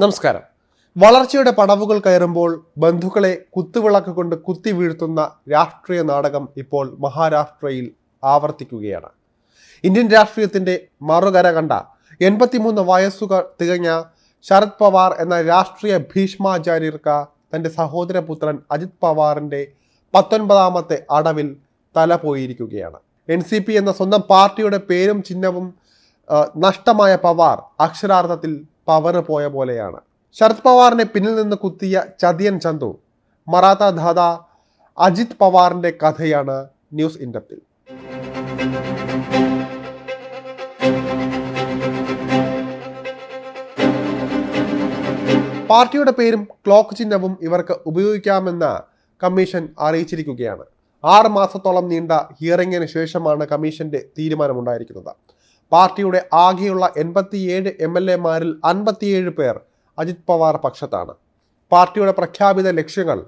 നമസ്കാരം. വളർച്ചയുടെ പടവുകൾ കയറുമ്പോൾ ബന്ധുക്കളെ കുത്തുവിളക്ക് കൊണ്ട് കുത്തി വീഴ്ത്തുന്ന രാഷ്ട്രീയ നാടകം ഇപ്പോൾ മഹാരാഷ്ട്രയിൽ ആവർത്തിക്കുകയാണ്. ഇന്ത്യൻ രാഷ്ട്രീയത്തിന്റെ മറുകര കണ്ട എൺപത്തിമൂന്ന് വയസ്സുകൾ തികഞ്ഞ ശരത് പവാർ എന്ന രാഷ്ട്രീയ ഭീഷ്മാചാര്യർക്ക് തന്റെ സഹോദരപുത്രൻ അജിത് പവാറിന്റെ പത്തൊൻപതാമത്തെ അടവിൽ തല പോയിരിക്കുകയാണ്. എൻ സി പി എന്ന സ്വന്തം പാർട്ടിയുടെ പേരും ചിഹ്നവും നഷ്ടമായ പവാർ അക്ഷരാർത്ഥത്തിൽ പവറ് പോയ പോലെയാണ്. ശരത് പവാറിനെ പിന്നിൽ നിന്ന് കുത്തിയ ചതിയൻ ചന്തു മറാത്ത ദാദ അജിത് പവാറിന്റെ കഥയാണ് ന്യൂസ് ഇൻഡപ്തിൽ. പാർട്ടിയുടെ പേരും ക്ലോക്ക് ചിഹ്നവും ഇവർക്ക് ഉപയോഗിക്കാമെന്ന് കമ്മീഷൻ അറിയിച്ചിരിക്കുകയാണ്. ആറ് മാസത്തോളം നീണ്ട ഹിയറിംഗിന് ശേഷമാണ് കമ്മീഷന്റെ തീരുമാനമുണ്ടായിരിക്കുന്നത്. പാർട്ടിയുടെ ആകെയുള്ള എൺപത്തിയേഴ് എം എൽ എമാരിൽ അൻപത്തിയേഴ് പേർ അജിത് പവാർ പക്ഷത്താണ്. പാർട്ടിയുടെ പ്രഖ്യാപിത ലക്ഷ്യങ്ങൾ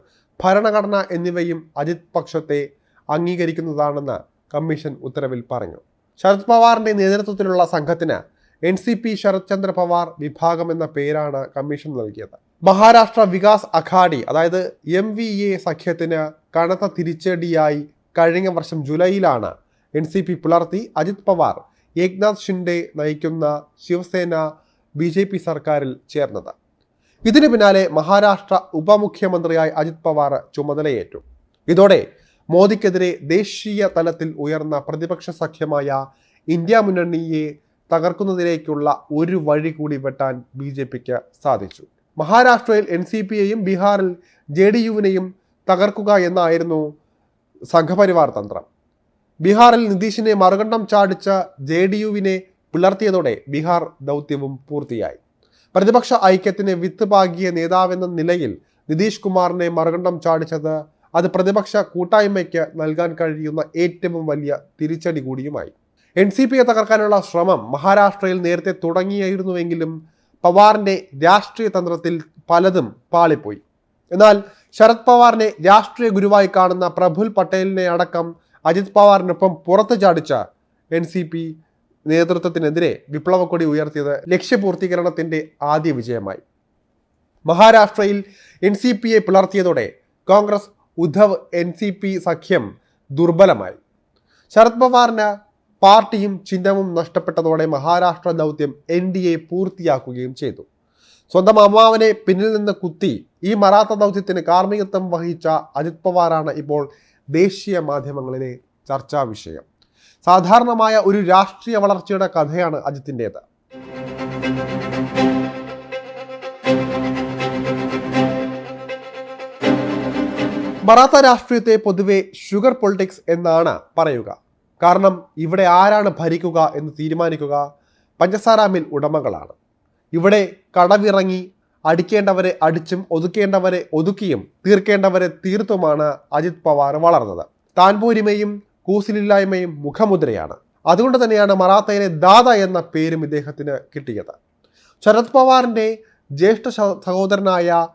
ഭരണഘടന എന്നിവയും അജിത് പക്ഷത്തെ അംഗീകരിക്കുന്നതാണെന്ന് കമ്മീഷൻ ഉത്തരവിൽ പറഞ്ഞു. ശരത് പവാറിന്റെ നേതൃത്വത്തിലുള്ള സംഘത്തിന് N C P Sharad Chandra Pawar വിഭാഗം എന്ന പേരാണ് കമ്മീഷൻ നൽകിയത്. മഹാരാഷ്ട്ര വികാസ് അഘാഡി അതായത് എം വി എ സഖ്യത്തിന് കനത്ത തിരിച്ചടിയായി കഴിഞ്ഞ വർഷം ജൂലൈയിലാണ് എൻ സി പി പുലർത്തി അജിത് പവാർ ഏക്നാഥ് ഷിൻഡെ നയിക്കുന്ന ശിവസേന ബി ജെ പി സർക്കാരിൽ ചേർന്നത്. ഇതിനു പിന്നാലെ മഹാരാഷ്ട്ര ഉപമുഖ്യമന്ത്രിയായി അജിത് പവാർ ചുമതലയേറ്റു. ഇതോടെ മോദിക്കെതിരെ ദേശീയ തലത്തിൽ ഉയർന്ന പ്രതിപക്ഷ സഖ്യമായ ഇന്ത്യ മുന്നണിയെ തകർക്കുന്നതിലേക്കുള്ള ഒരു വഴി കൂടി വെട്ടാൻ ബി ജെ പിക്ക് സാധിച്ചു. മഹാരാഷ്ട്രയിൽ എൻ സി പിയെയും ബീഹാറിൽ ജെ ഡി യുവിനെയും തകർക്കുക എന്നായിരുന്നു സംഘപരിവാർ തന്ത്രം. ബീഹാറിൽ നിതീഷിനെ മറുകണ്ഠം ചാടിച്ച ജെ ഡി യുവിനെ പിളർത്തിയതോടെ ബീഹാർ ദൗത്യവും പൂർത്തിയായി. പ്രതിപക്ഷ ഐക്യത്തിന് വിത്ത് പാകിയ നേതാവെന്ന നിലയിൽ നിതീഷ് കുമാറിനെ മറുകണ്ഠം ചാടിച്ചത് അത് പ്രതിപക്ഷ കൂട്ടായ്മയ്ക്ക് നൽകാൻ കഴിയുന്ന ഏറ്റവും വലിയ തിരിച്ചടി കൂടിയുമായി. എൻ സി പിയെ തകർക്കാനുള്ള ശ്രമം മഹാരാഷ്ട്രയിൽ നേരത്തെ തുടങ്ങിയായിരുന്നുവെങ്കിലും പവാറിന്റെ രാഷ്ട്രീയ തന്ത്രത്തിൽ പലതും പാളിപ്പോയി. എന്നാൽ ശരത് പവാറിനെ രാഷ്ട്രീയ ഗുരുവായി കാണുന്ന പ്രഫുൽ പട്ടേലിനെ അടക്കം അജിത് പവാറിനൊപ്പം പുറത്തു ചാടിച്ച എൻ സി പി നേതൃത്വത്തിനെതിരെ വിപ്ലവക്കൊടി ഉയർത്തിയത് ലക്ഷ്യപൂർത്തീകരണത്തിന്റെ ആദ്യ വിജയമായി. മഹാരാഷ്ട്രയിൽ എൻ സി പിയെ പിളർത്തിയതോടെ Congress Uddhav N C P സഖ്യം ദുർബലമായി. ശരത് പവാറിന് പാർട്ടിയും ചിഹ്നവും നഷ്ടപ്പെട്ടതോടെ മഹാരാഷ്ട്ര ദൗത്യം എൻ ഡി എ പൂർത്തിയാക്കുകയും ചെയ്തു. സ്വന്തം അമ്മാവനെ പിന്നിൽ നിന്ന് കുത്തി ഈ മറാത്ത ദൗത്യത്തിന് കാർമ്മികത്വം വഹിച്ച അജിത് പവാറാണ് ഇപ്പോൾ ദേശീയ മാധ്യമങ്ങളിലെ ചർച്ചാ വിഷയം. സാധാരണമായ ഒരു രാഷ്ട്രീയ വളർച്ചയുടെ കഥയാണ് അജിത്തിന്റെത്. മറാത്ത രാഷ്ട്രീയത്തെ പൊതുവെ ഷുഗർ പൊളിറ്റിക്സ് എന്നാണ് പറയുക. കാരണം ഇവിടെ ആരാണ് ഭരിക്കുക എന്ന് തീരുമാനിക്കുക പഞ്ചസാര മിൽ ഉടമകളാണ്. ഇവിടെ കടവിറങ്ങി അടിക്കേണ്ടവരെ അടിച്ചും ഒതുക്കേണ്ടവരെ ഒതുക്കിയും തീർക്കേണ്ടവരെ തീർത്തുമാണ് അജിത് പവാർ വളർന്നത്. താൻപൂരിമയും കൂസിലില്ലായ്മയും മുഖമുദ്രയാണ്. അതുകൊണ്ട് തന്നെയാണ് മറാത്തയിലെ ദാദ എന്ന പേരും ഇദ്ദേഹത്തിന് കിട്ടിയത്. ശരത് പവാറിന്റെ ജ്യേഷ്ഠ സഹോദരനായ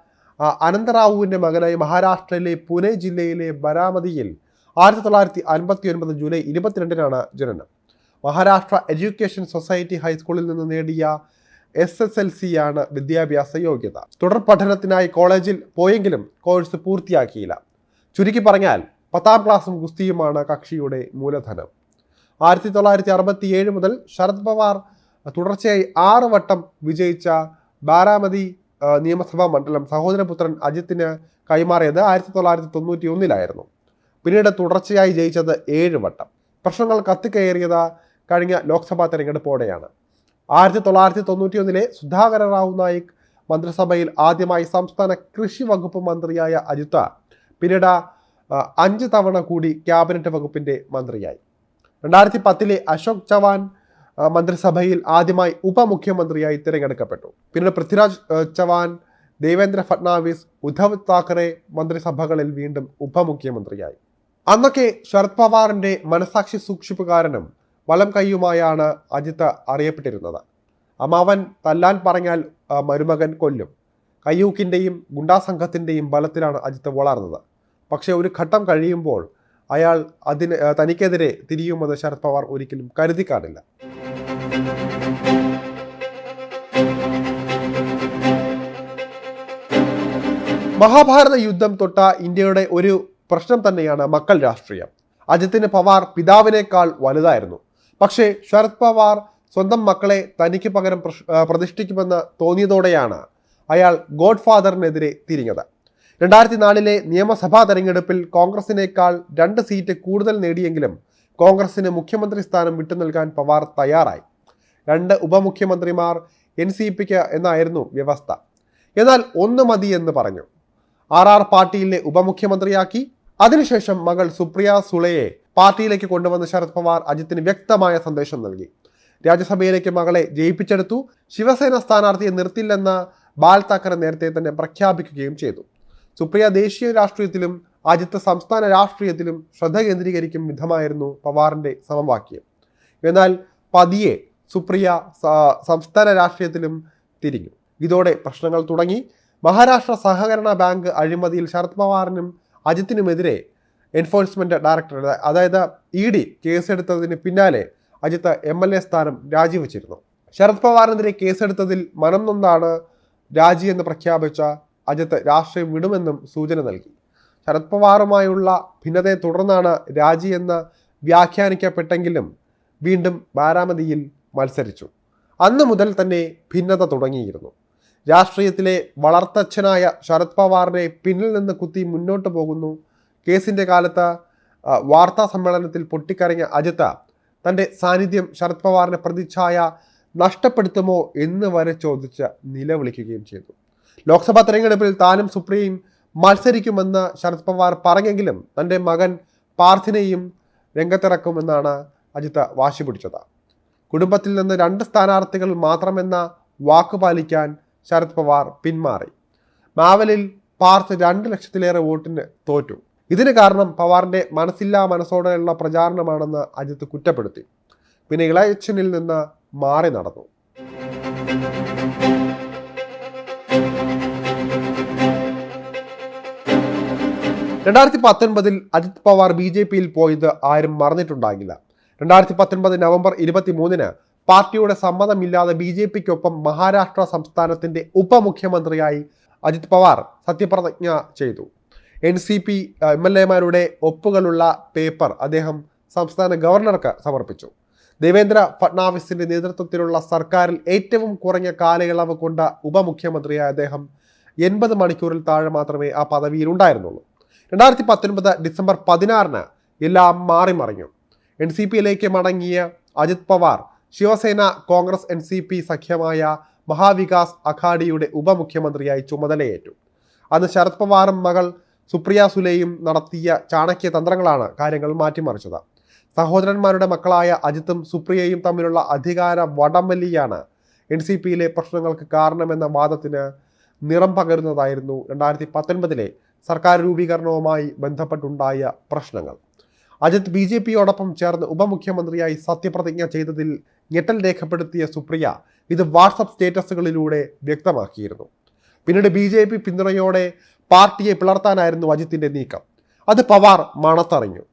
അനന്തറാവുവിന്റെ മകനായി മഹാരാഷ്ട്രയിലെ പുനെ ജില്ലയിലെ ബരാമതിയിൽ ആയിരത്തി തൊള്ളായിരത്തി അൻപത്തി ഒൻപത് ജൂലൈ ഇരുപത്തിരണ്ടിനാണ് ജനനം. മഹാരാഷ്ട്ര എഡ്യൂക്കേഷൻ സൊസൈറ്റി ഹൈസ്കൂളിൽ നിന്ന് നേടിയ എസ് എസ് എൽ സി ആണ് വിദ്യാഭ്യാസ യോഗ്യത. തുടർ പഠനത്തിനായി കോളേജിൽ പോയെങ്കിലും കോഴ്സ് പൂർത്തിയാക്കിയില്ല. ചുരുക്കി പറഞ്ഞാൽ പത്താം ക്ലാസ്സും ഗുസ്തിയുമാണ് കക്ഷിയുടെ മൂലധനം. ആയിരത്തി തൊള്ളായിരത്തി അറുപത്തി ഏഴ് മുതൽ ശരത് പവാർ തുടർച്ചയായി ആറ് വട്ടം വിജയിച്ച ബാരാമതി നിയമസഭാ മണ്ഡലം സഹോദരപുത്രൻ അജിത്തിന് കൈമാറിയത് ആയിരത്തി തൊള്ളായിരത്തി തൊണ്ണൂറ്റി ഒന്നിലായിരുന്നു പിന്നീട് തുടർച്ചയായി ജയിച്ചത് ഏഴ് വട്ടം. പ്രശ്നങ്ങൾ കത്തിക്കയറിയത് കഴിഞ്ഞ ലോക്സഭാ തെരഞ്ഞെടുപ്പോടെയാണ്. ആയിരത്തി തൊള്ളായിരത്തി തൊണ്ണൂറ്റി ഒന്നിലെ സുധാകര റാവു നായിക് മന്ത്രിസഭയിൽ ആദ്യമായി സംസ്ഥാന കൃഷി വകുപ്പ് മന്ത്രിയായ അജിത്ത പിന്നീട് അഞ്ച് തവണ കൂടി ക്യാബിനറ്റ് വകുപ്പിന്റെ മന്ത്രിയായി. രണ്ടായിരത്തി പത്തിലെ അശോക് ചവാൻ മന്ത്രിസഭയിൽ ആദ്യമായി ഉപമുഖ്യമന്ത്രിയായി തിരഞ്ഞെടുക്കപ്പെട്ടു. പിന്നീട് പൃഥ്വിരാജ് ചവാൻ ദേവേന്ദ്ര ഫട്നാവിസ് ഉദ്ധവ് താക്കറെ മന്ത്രിസഭകളിൽ വീണ്ടും ഉപമുഖ്യമന്ത്രിയായി. അന്നൊക്കെ ശരത് പവാറിന്റെ മനസാക്ഷി സൂക്ഷിപ്പുകാരനും വലം കൈയുമായാണ് അജിത്ത് അറിയപ്പെട്ടിരുന്നത്. അമ്മാവൻ തല്ലാൻ പറഞ്ഞാൽ മരുമകൻ കൊല്ലും. കയ്യൂക്കിന്റെയും ഗുണ്ടാസംഘത്തിന്റെയും ബലത്തിലാണ് അജിത്ത് വളർന്നത്. പക്ഷേ ഒരു ഘട്ടം കഴിയുമ്പോൾ അയാൾ അതിന് തനിക്കെതിരെ തിരിയുമെന്ന് ശരത് പവാർ ഒരിക്കലും കരുതി കാണില്ല. മഹാഭാരത യുദ്ധം തൊട്ട ഇന്ത്യയുടെ ഒരു പ്രശ്നം തന്നെയാണ് മക്കൾ രാഷ്ട്രീയം. അജിത്തിന് പവാർ പിതാവിനേക്കാൾ വലുതായിരുന്നു. പക്ഷേ ശരത് പവാർ സ്വന്തം മക്കളെ തനിക്ക് പകരം പ്രതിഷ്ഠിക്കുമെന്ന് തോന്നിയതോടെയാണ് അയാൾ ഗോഡ് ഫാദറിനെതിരെ തിരിഞ്ഞത്. രണ്ടായിരത്തി നാലിലെ നിയമസഭാ തെരഞ്ഞെടുപ്പിൽ കോൺഗ്രസിനേക്കാൾ രണ്ട് സീറ്റ് കൂടുതൽ നേടിയെങ്കിലും കോൺഗ്രസിന് മുഖ്യമന്ത്രി സ്ഥാനം വിട്ടു നൽകാൻ പവാർ തയ്യാറായി. രണ്ട് ഉപമുഖ്യമന്ത്രിമാർ എൻ സി പിക്ക് എന്നായിരുന്നു വ്യവസ്ഥ. എന്നാൽ ഒന്ന് മതി എന്ന് പറഞ്ഞു. ആർ ആർ പാട്ടീലിനെ ഉപമുഖ്യമന്ത്രിയാക്കി. അതിനുശേഷം മകൾ സുപ്രിയ സുളയെ പാർട്ടിയിലേക്ക് കൊണ്ടുവന്ന ശരത് പവാർ അജിത്തിന് വ്യക്തമായ സന്ദേശം നൽകി. രാജ്യസഭയിലേക്ക് മകളെ ജയിപ്പിച്ചെടുത്തു. ശിവസേന സ്ഥാനാർത്ഥിയെ നിർത്തില്ലെന്ന് ബാൽ താക്കറെ നേരത്തെ തന്നെ പ്രഖ്യാപിക്കുകയും ചെയ്തു. സുപ്രിയ ദേശീയ രാഷ്ട്രീയത്തിലും അജിത്ത് സംസ്ഥാന രാഷ്ട്രീയത്തിലും ശ്രദ്ധ കേന്ദ്രീകരിക്കും വിധമായിരുന്നു പവാറിന്റെ സമവാക്യം. എന്നാൽ പതിയെ സുപ്രിയ സംസ്ഥാന രാഷ്ട്രീയത്തിലും തിരിഞ്ഞു. ഇതോടെ പ്രശ്നങ്ങൾ തുടങ്ങി. മഹാരാഷ്ട്ര സഹകരണ ബാങ്ക് അഴിമതിയിൽ ശരത് പവാറിനും അജിത്തിനുമെതിരെ എൻഫോഴ്സ്മെന്റ് ഡയറക്ടർ അതായത് ഇ ഡി കേസെടുത്തതിന് പിന്നാലെ അജിത്ത് എം എൽ എ സ്ഥാനം രാജിവെച്ചിരുന്നു. ശരത് പവാറിനെതിരെ കേസെടുത്തതിൽ മനം നൊന്നാണ് രാജിയെന്ന് പ്രഖ്യാപിച്ച അജിത്ത് രാഷ്ട്രീയം വിടുമെന്നും സൂചന നൽകി. ശരത് പവാറുമായുള്ള ഭിന്നതയെ തുടർന്നാണ് എന്ന് വ്യാഖ്യാനിക്കപ്പെട്ടെങ്കിലും വീണ്ടും ബാരാമതിയിൽ മത്സരിച്ചു. അന്നു മുതൽ തന്നെ ഭിന്നത തുടങ്ങിയിരുന്നു. രാഷ്ട്രീയത്തിലെ വളർത്തച്ഛനായ ശരത് പവാറിനെ പിന്നിൽ നിന്ന് കുത്തി മുന്നോട്ട് പോകുന്നു. കേസിന്റെ കാലത്ത് വാർത്താ സമ്മേളനത്തിൽ പൊട്ടിക്കരഞ്ഞ അജിത്ത് തന്റെ സാന്നിധ്യം ശരത് പവാറിന്റെ പ്രതിച്ഛായ നഷ്ടപ്പെടുത്തുമോ എന്ന് വരെ ചോദിച്ച് നിലവിളിക്കുകയും ചെയ്തു. ലോക്സഭാ തെരഞ്ഞെടുപ്പിൽ താനും സുപ്രീം മത്സരിക്കുമെന്ന് ശരത് പവാർ പറഞ്ഞെങ്കിലും തന്റെ മകൻ പാർത്ഥിനെയും രംഗത്തിറക്കുമെന്നാണ് അജിത്ത് വാശി പിടിച്ചത്. കുടുംബത്തിൽ നിന്ന് രണ്ട് സ്ഥാനാർത്ഥികൾ മാത്രമെന്ന വാക്ക് പാലിക്കാൻ ശരത് പവാർ പിന്മാറി. മാവലിൽ പാർത്ഥ് രണ്ട് ലക്ഷത്തിലേറെ വോട്ടിന് തോറ്റു. ഇതിന് കാരണം പവാറിന്റെ മനസ്സില്ലാ മനസ്സോടെയുള്ള പ്രചാരണമാണെന്ന് അജിത്ത് കുറ്റപ്പെടുത്തി. പിന്നെ ഇളയച്ചനിൽ നിന്ന് മാറി നടന്നു. രണ്ടായിരത്തി പത്തൊൻപതിൽ അജിത് പവാർ ബി ജെ പിയിൽ പോയത് ആരും മറന്നിട്ടുണ്ടാകില്ല. രണ്ടായിരത്തി പത്തൊൻപത് നവംബർ ഇരുപത്തി മൂന്നിന് പാർട്ടിയുടെ സമ്മതമില്ലാതെ ബി ജെ പിക്കൊപ്പം മഹാരാഷ്ട്ര സംസ്ഥാനത്തിന്റെ ഉപമുഖ്യമന്ത്രിയായി അജിത് പവാർ സത്യപ്രതിജ്ഞ ചെയ്തു. N C P M L എമാരുടെ ഒപ്പുകളുള്ള പേപ്പർ അദ്ദേഹം സംസ്ഥാന ഗവർണർക്ക് സമർപ്പിച്ചു. ദേവേന്ദ്ര ഫട്നാവിസിന്റെ നേതൃത്വത്തിലുള്ള സർക്കാരിൽ ഏറ്റവും കുറഞ്ഞ കാലയളവ് കൊണ്ട ഉപമുഖ്യമന്ത്രിയായ അദ്ദേഹം എൺപത് മണിക്കൂറിൽ താഴെ മാത്രമേ ആ പദവിയിൽ ഉണ്ടായിരുന്നുള്ളൂ. രണ്ടായിരത്തി പത്തൊൻപത് ഡിസംബർ പതിനാറിന് എല്ലാം മാറിമറിഞ്ഞു എൻ സി പിയിലേക്ക് മടങ്ങിയ Ajit Pawar Shiv Sena Congress N C P സഖ്യമായ Maha Vikas അഘാഡിയുടെ ഉപമുഖ്യമന്ത്രിയായി ചുമതലയേറ്റു. അന്ന് ശരത് പവാറും മകൾ സുപ്രിയ സുലേയും നടത്തിയ ചാണക്യ തന്ത്രങ്ങളാണ് കാര്യങ്ങൾ മാറ്റിമറിച്ചത്. സഹോദരന്മാരുടെ മക്കളായ അജിത്തും സുപ്രിയയും തമ്മിലുള്ള അധികാര വടംവലിയാണ് എൻ സി പിയിലെ പ്രശ്നങ്ങൾക്ക് കാരണമെന്ന വാദത്തിന് നിറം പകരുന്നതായിരുന്നു രണ്ടായിരത്തി പത്തൊൻപതിലെ സർക്കാർ രൂപീകരണവുമായി ബന്ധപ്പെട്ടുണ്ടായ പ്രശ്നങ്ങൾ. അജിത് ബി ജെ പിയോടൊപ്പം ചേർന്ന് ഉപമുഖ്യമന്ത്രിയായി സത്യപ്രതിജ്ഞ ചെയ്തതിൽ ഞെട്ടൽ രേഖപ്പെടുത്തിയ സുപ്രിയ ഇത് വാട്സപ്പ് സ്റ്റേറ്റസുകളിലൂടെ വ്യക്തമാക്കിയിരുന്നു. പിന്നീട് ബി ജെ പി പിന്തുണയോടെ പാർട്ടിയെ പിളർത്താനായിരുന്നു അജിത്തിന്റെ നീക്കം. അത് പവാർ മണത്തറിഞ്ഞു.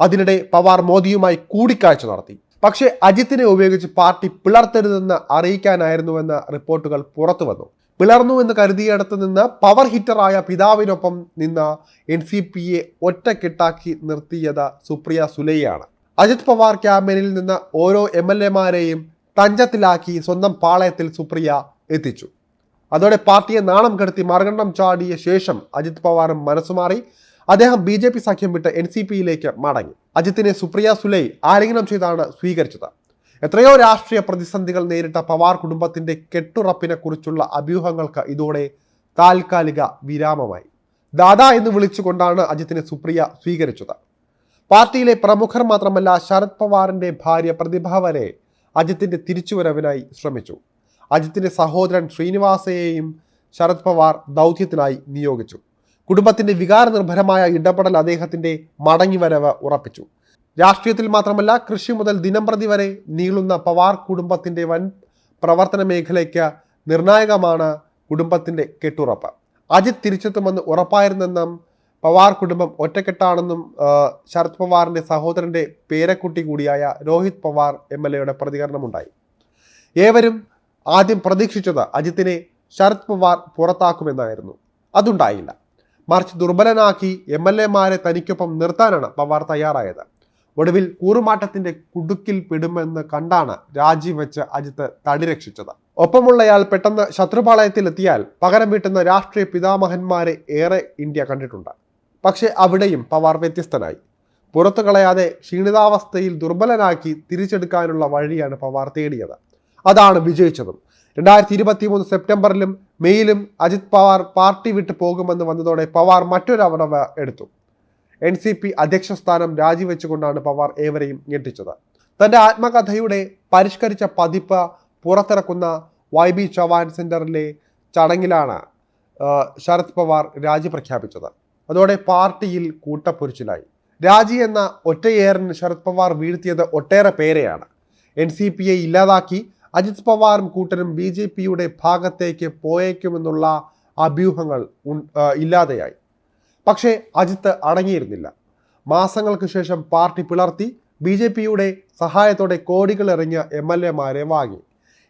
അതിനിടെ പവാർ മോദിയുമായി കൂടിക്കാഴ്ച നടത്തി. പക്ഷേ അജിത്തിനെ ഉപയോഗിച്ച് പാർട്ടി പിളർത്തരുതെന്ന് അറിയിക്കാനായിരുന്നുവെന്ന റിപ്പോർട്ടുകൾ പുറത്തു വന്നു. പിളർന്നു എന്ന് കരുതിയിടത്ത് നിന്ന് പവർ ഹിറ്ററായ പിതാവിനൊപ്പം നിന്ന എൻ സി പിയെ ഒറ്റക്കെട്ടാക്കി നിർത്തിയത് സുപ്രിയ സുലൈയാണ്. അജിത് പവാർ ക്യാമ്പയിനിൽ നിന്ന് ഓരോ എം എൽ എമാരെയും തഞ്ചത്തിലാക്കി സ്വന്തം പാളയത്തിൽ സുപ്രിയ എത്തിച്ചു. അതോടെ പാർട്ടിയെ നാണം കെടുത്തി മറുകണ്ഠം ചാടിയ ശേഷം അജിത് പവാറും മനസ്സുമാറി അദ്ദേഹം ബി ജെ പി സഖ്യം വിട്ട് എൻ സി പിയിലേക്ക് മടങ്ങി. അജിത്തിനെ സുപ്രിയ സുലൈ ആലിംഗനം ചെയ്താണ് സ്വീകരിച്ചത്. എത്രയോ രാഷ്ട്രീയ പ്രതിസന്ധികൾ നേരിട്ട പവാർ കുടുംബത്തിന്റെ കെട്ടുറപ്പിനെ കുറിച്ചുള്ള അഭ്യൂഹങ്ങൾക്ക് ഇതോടെ താൽക്കാലിക വിരാമമായി. ദാദാ എന്ന് വിളിച്ചുകൊണ്ടാണ് അജിത്തിനെ സുപ്രിയ സ്വീകരിച്ചത്. പാർട്ടിയിലെ പ്രമുഖർ മാത്രമല്ല ശരത് പവാറിന്റെ ഭാര്യ പ്രതിഭ വരെ അജിത്തിന്റെ തിരിച്ചുവരവിനായി ശ്രമിച്ചു. അജിത്തിന്റെ സഹോദരൻ ശ്രീനിവാസയെയും ശരത് പവാർ ദൗത്യത്തിനായി നിയോഗിച്ചു. കുടുംബത്തിന്റെ വികാരനിർഭരമായ ഇടപെടൽ അദ്ദേഹത്തിന്റെ മടങ്ങിവരവ് ഉറപ്പിച്ചു. രാഷ്ട്രീയത്തിൽ മാത്രമല്ല കൃഷി മുതൽ ദിനംപ്രതി വരെ നീളുന്ന പവാർ കുടുംബത്തിന്റെ വൻ പ്രവർത്തന മേഖലയ്ക്ക് നിർണായകമാണ് കുടുംബത്തിന്റെ കെട്ടുറപ്പ്. അജിത് തിരിച്ചെത്തുമെന്ന് ഉറപ്പായിരുന്നെന്നും പവാർ കുടുംബം ഒറ്റക്കെട്ടാണെന്നും ശരത് പവാറിന്റെ സഹോദരന്റെ പേരക്കുട്ടി കൂടിയായ രോഹിത് പവാർ എം എൽ എയുടെ പ്രതികരണമുണ്ടായി. ഏവരും ആദ്യം പ്രതീക്ഷിച്ചത് അജിത്തിനെ ശരത് പവാർ പുറത്താക്കുമെന്നായിരുന്നു. അതുണ്ടായില്ല. മറിച്ച് ദുർബലനാക്കി എം എൽ എമാരെ തനിക്കൊപ്പം നിർത്താനാണ് പവാർ തയ്യാറായത്. ഒടുവിൽ കൂറുമാറ്റത്തിന്റെ കുടുക്കിൽ പെടുമെന്ന് കണ്ടാണ് രാജിവെച്ച് അജിത്ത് തടി രക്ഷിച്ചത്. ഒപ്പമുള്ളയാൾ പെട്ടെന്ന് ശത്രുപാളയത്തിലെത്തിയാൽ പകരം വീട്ടുന്ന രാഷ്ട്രീയ പിതാമഹന്മാരെ ഏറെ ഇന്ത്യ കണ്ടിട്ടുണ്ട്. പക്ഷേ അവിടെയും പവാർ വ്യത്യസ്തനായി. പുറത്തു കളയാതെ ക്ഷീണിതാവസ്ഥയിൽ ദുർബലനാക്കി തിരിച്ചെടുക്കാനുള്ള വഴിയാണ് പവാർ തേടിയത്. അതാണ് വിജയിച്ചതും. രണ്ടായിരത്തി ഇരുപത്തി മൂന്ന് സെപ്റ്റംബറിലും മെയ്യിലും അജിത് പവാർ പാർട്ടി വിട്ടു പോകുമെന്ന് വന്നതോടെ പവാർ മറ്റൊരു അവണവ എടുത്തു. എൻ സി പി അധ്യക്ഷ സ്ഥാനം രാജിവെച്ചുകൊണ്ടാണ് പവാർ ഏവരെയും ഞെട്ടിച്ചത്. തന്റെ ആത്മകഥയുടെ പരിഷ്കരിച്ച പതിപ്പ് പുറത്തിറക്കുന്ന വൈ ബി ചവാൻ സെന്ററിലെ ചടങ്ങിലാണ് ശരത് പവാർ രാജി പ്രഖ്യാപിച്ചത്. അതോടെ പാർട്ടിയിൽ കൂട്ടപ്പൊരിച്ചിലായി. രാജി എന്ന ഒറ്റയേറിന് ശരത് പവാർ വീഴ്ത്തിയത് ഒട്ടേറെ പേരെയാണ്. എൻ സി പിയെ ഇല്ലാതാക്കി അജിത് പവാറും കൂട്ടരും ബി ജെ പിയുടെ ഭാഗത്തേക്ക് പോയേക്കുമെന്നുള്ള അഭ്യൂഹങ്ങൾ ഇല്ലാതെയായി. പക്ഷേ അജിത്ത് അടങ്ങിയിരുന്നില്ല. മാസങ്ങൾക്ക് ശേഷം പാർട്ടി പിളർത്തി ബി ജെ പിയുടെ സഹായത്തോടെ കോടികൾ എറിഞ്ഞ എം എൽ എമാരെ വാങ്ങി.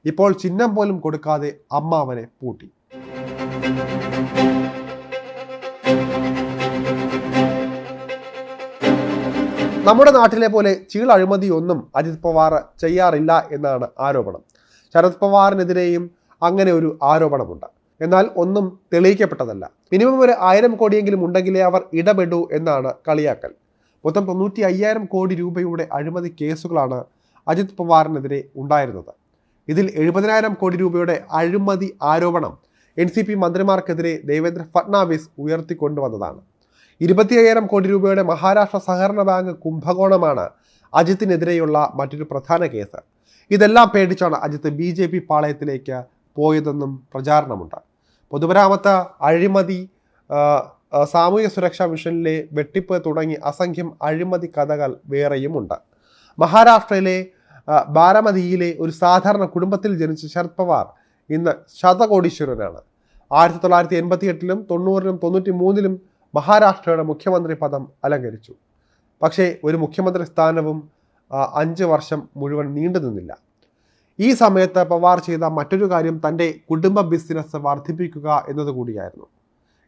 ഇപ്പോൾ ചിഹ്നം പോലും കൊടുക്കാതെ അമ്മാവനെ പൂട്ടി. നമ്മുടെ നാട്ടിലെ പോലെ ചീൾ അഴിമതിയൊന്നും അജിത് പവാർ ചെയ്യാറില്ല എന്നാണ് ആരോപണം. ശരത് പവാറിനെതിരെയും അങ്ങനെ ഒരു ആരോപണമുണ്ട്. എന്നാൽ ഒന്നും തെളിയിക്കപ്പെട്ടതല്ല. മിനിമം ഒരു ആയിരം കോടിയെങ്കിലും ഉണ്ടെങ്കിലേ അവർ ഇടപെടൂ എന്നാണ് കളിയാക്കൽ. മൊത്തം തൊണ്ണൂറ്റി അയ്യായിരം കോടി രൂപയുടെ അഴിമതി കേസുകളാണ് അജിത് പവാറിനെതിരെ ഉണ്ടായിരുന്നത്. ഇതിൽ എഴുപതിനായിരം കോടി രൂപയുടെ അഴിമതി ആരോപണം എൻ സി പി മന്ത്രിമാർക്കെതിരെ ദേവേന്ദ്ര ഫട്നാവിസ് ഉയർത്തിക്കൊണ്ടുവന്നതാണ്. ഇരുപത്തി അയ്യായിരം കോടി രൂപയുടെ മഹാരാഷ്ട്ര സഹകരണ ബാങ്ക് കുംഭകോണമാണ് അജിത്തിനെതിരെയുള്ള മറ്റൊരു പ്രധാന കേസ്. ഇതെല്ലാം പേടിച്ചാണ് അജിത്ത് ബി ജെ പി പാളയത്തിലേക്ക് പോയതെന്നും പ്രചാരണമുണ്ട്. പൊതുമരാമത്ത് അഴിമതി സാമൂഹ്യ സുരക്ഷാ മിഷനിലെ വെട്ടിപ്പ് തുടങ്ങി അസംഖ്യം അഴിമതി കഥകൾ വേറെയുമുണ്ട്. മഹാരാഷ്ട്രയിലെ ബാരമതിയിലെ ഒരു സാധാരണ കുടുംബത്തിൽ ജനിച്ച ശരത് പവാർ ഇന്ന് ശതകോടീശ്വരനാണ്. ആയിരത്തി തൊള്ളായിരത്തി എൺപത്തി എട്ടിലും തൊണ്ണൂറിലും തൊണ്ണൂറ്റി മൂന്നിലും മഹാരാഷ്ട്രയുടെ മുഖ്യമന്ത്രി പദം അലങ്കരിച്ചു. പക്ഷേ ഒരു മുഖ്യമന്ത്രി സ്ഥാനവും അഞ്ച് വർഷം മുഴുവൻ നീണ്ടു നിന്നില്ല. ഈ സമയത്ത് പവാർ ചെയ്ത മറ്റൊരു കാര്യം തന്റെ കുടുംബ ബിസിനസ് വർദ്ധിപ്പിക്കുക എന്നതുകൂടിയായിരുന്നു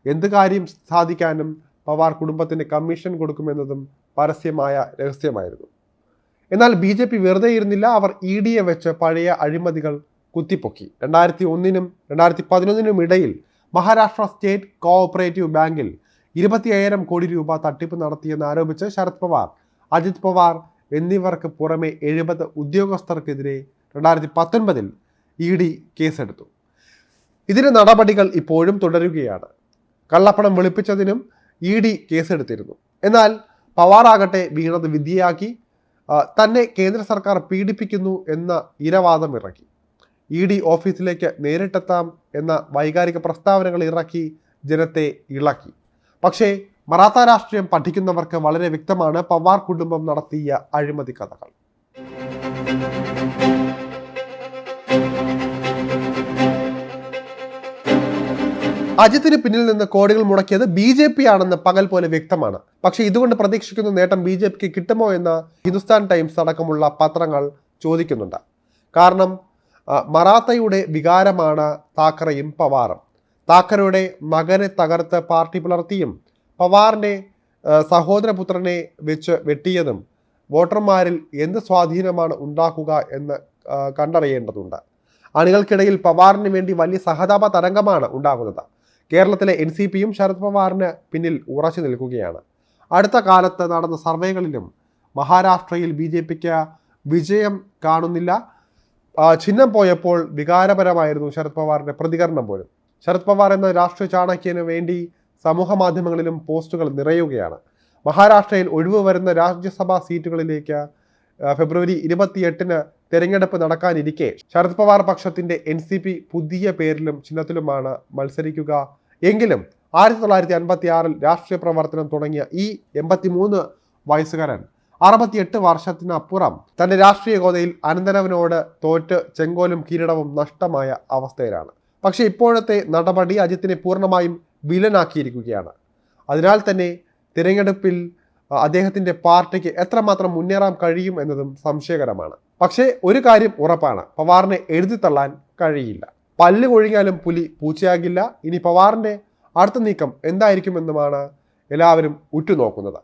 എന്ത് കാര്യം സാധിക്കാനും പവാർ കുടുംബത്തിന് കമ്മീഷൻ കൊടുക്കുമെന്നതും പരസ്യമായ രഹസ്യമായിരുന്നു. എന്നാൽ ബി ജെ പി വെറുതെ ഇരുന്നില്ല അവർ ഇ ഡിയെ വെച്ച് പഴയ അഴിമതികൾ കുത്തിപ്പൊക്കി. രണ്ടായിരത്തി ഒന്നിനും രണ്ടായിരത്തി പതിനൊന്നിനും ഇടയിൽ മഹാരാഷ്ട്ര സ്റ്റേറ്റ് കോഓപ്പറേറ്റീവ് ബാങ്കിൽ ഇരുപത്തി അയ്യായിരം കോടി രൂപ തട്ടിപ്പ് നടത്തിയെന്ന് ആരോപിച്ച് ശരത് പവാർ അജിത് പവാർ എന്നിവർക്ക് പുറമെ എഴുപത് ഉദ്യോഗസ്ഥർക്കെതിരെ രണ്ടായിരത്തി പത്തൊൻപതിൽ ഇ ഡി കേസെടുത്തു. ഇതിന് നടപടികൾ ഇപ്പോഴും തുടരുകയാണ്. കള്ളപ്പണം വെളുപ്പിച്ചതിനും ഇ ഡി കേസെടുത്തിരുന്നു. എന്നാൽ പവാറാകട്ടെ വീണത് വിധിയാക്കി തന്നെ കേന്ദ്ര സർക്കാർ പീഡിപ്പിക്കുന്നു എന്ന ഇരവാദം ഇറക്കി. ഇ ഡി ഓഫീസിലേക്ക് നേരിട്ടെത്താം എന്ന വൈകാരിക പ്രസ്താവനകൾ ഇറക്കി ജനത്തെ ഇളക്കി. പക്ഷേ മറാത്ത രാഷ്ട്രീയം പഠിക്കുന്നവർക്ക് വളരെ വ്യക്തമാണ് പവാർ കുടുംബം നടത്തിയ അഴിമതി കഥകൾ. അജിത്തിന് പിന്നിൽ നിന്ന് കോടികൾ മുടക്കിയത് ബി ജെ പി ആണെന്ന് പകൽ പോലെ വ്യക്തമാണ്. പക്ഷെ ഇതുകൊണ്ട് പ്രതീക്ഷിക്കുന്ന നേട്ടം ബി ജെ പിക്ക് കിട്ടുമോ എന്ന് ഹിന്ദുസ്ഥാൻ ടൈംസ് അടക്കമുള്ള പത്രങ്ങൾ ചോദിക്കുന്നുണ്ട്. കാരണം മറാത്തയുടെ വികാരമാണ് താക്കറയും പവാറും. താക്കറയുടെ മകനെ തകർത്ത് പാർട്ടി പുലർത്തിയും പവാറിന്റെ ആ, സഹോദരപുത്രനെ വെച്ച് വെട്ടിയതും വോട്ടർമാരിൽ എന്ത് സ്വാധീനമാണ് ഉണ്ടാക്കുക എന്ന് കണ്ടറിയേണ്ടതുണ്ട്. അണികൾക്കിടയിൽ പവാറിന് വേണ്ടി വലിയ സഹതാപ തരംഗമാണ് ഉണ്ടാകുന്നത്. കേരളത്തിലെ എൻ സി പിയും ശരത് പവാറിന് പിന്നിൽ ഉറച്ചു നിൽക്കുകയാണ്. അടുത്ത കാലത്ത് നടന്ന സർവേകളിലും മഹാരാഷ്ട്രയിൽ ബി ജെ പിക്ക് വിജയം കാണുന്നില്ല. ചിഹ്നം പോയപ്പോൾ വികാരപരമായിരുന്നു ശരത് പവാറിന്റെ പ്രതികരണം പോലും. ശരത് പവാർ എന്ന രാഷ്ട്രീയ ചാണക്യന് വേണ്ടി സമൂഹ മാധ്യമങ്ങളിലും പോസ്റ്റുകൾ നിറയുകയാണ്. മഹാരാഷ്ട്രയിൽ ഒഴിവ് വരുന്ന രാജ്യസഭാ സീറ്റുകളിലേക്ക് ഫെബ്രുവരി ഇരുപത്തിയെട്ടിന് തെരഞ്ഞെടുപ്പ് നടക്കാനിരിക്കെ ശരത് പവാർ പക്ഷത്തിന്റെ എൻ സി പി പുതിയ പേരിലും ചിഹ്നത്തിലുമാണ് മത്സരിക്കുക. എങ്കിലും ആയിരത്തി തൊള്ളായിരത്തി അൻപത്തി ആറിൽ രാഷ്ട്രീയ പ്രവർത്തനം തുടങ്ങിയ ഈ എൺപത്തിമൂന്ന് വയസ്സുകാരൻ അറുപത്തിയെട്ട് വർഷത്തിനപ്പുറം തന്റെ രാഷ്ട്രീയ ഗോതയിൽ അനന്തനവനോട് തോറ്റ് ചെങ്കോലും കിരീടവും നഷ്ടമായ അവസ്ഥയിലാണ്. പക്ഷേ ഇപ്പോഴത്തെ നടപടി അജിത്തിനെ പൂർണമായും വിലനാക്കിയിരിക്കുകയാണ് അതിനാൽ തന്നെ തിരഞ്ഞെടുപ്പിൽ അദ്ദേഹത്തിന്റെ പാർട്ടിക്ക് എത്രമാത്രം മുന്നേറാൻ കഴിയും എന്നതും സംശയകരമാണ്. പക്ഷേ ഒരു കാര്യം ഉറപ്പാണ്. പവാറിനെ എഴുതി തള്ളാൻ കഴിയില്ല. പല്ല് കൊഴിഞ്ഞാലും പുലി പൂച്ചയാകില്ല. ഇനി പവാറിന്റെ അടുത്ത നീക്കം എന്തായിരിക്കുമെന്നുമാണ് എല്ലാവരും ഉറ്റുനോക്കുന്നത്.